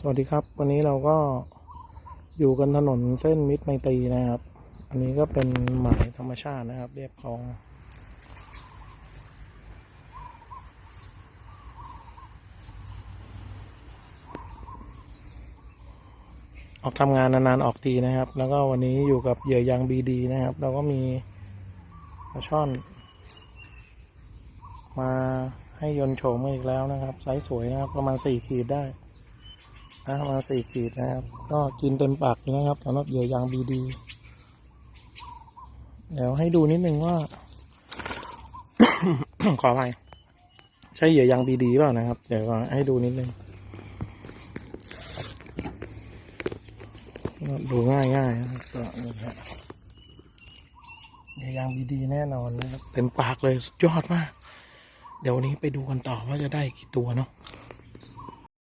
สวัสดีครับ วันนี้เราก็อยู่กันถนนเส้นมิตรไมตรีนะครับ อันนี้ก็เป็นหมายธรรมชาตินะครับ เรียบคลอง ออกทำงานนานๆออกทีนะครับ แล้วก็วันนี้อยู่กับเหยื่อยางบีดีนะครับ เราก็มีปลาช่อน มาให้ยนโฉมมาอีกแล้วนะครับไซส์สวยนะครับ ประมาณสี่ขีดได้ นะมาสี่ขีนะครับ ก็กินเต็มปากอยู่นะครับสำหรับเหยื่อยางบีดี เดี๋ยวให้ดูนิดนึงว่า ขออภัยใช่เหยื่อยางบีดีเปล่านะครับ เดี๋ยวก่อนให้ดูนิดนึงดูง่ายง่ายนะครับก็นี่ฮะเหยื่อยางบีดีแน่นอนนะครับเต็มปากเลยสุดยอดมาก เดี๋ยววันนี้ไปดูกันต่อว่าจะได้กี่ตัวเนาะ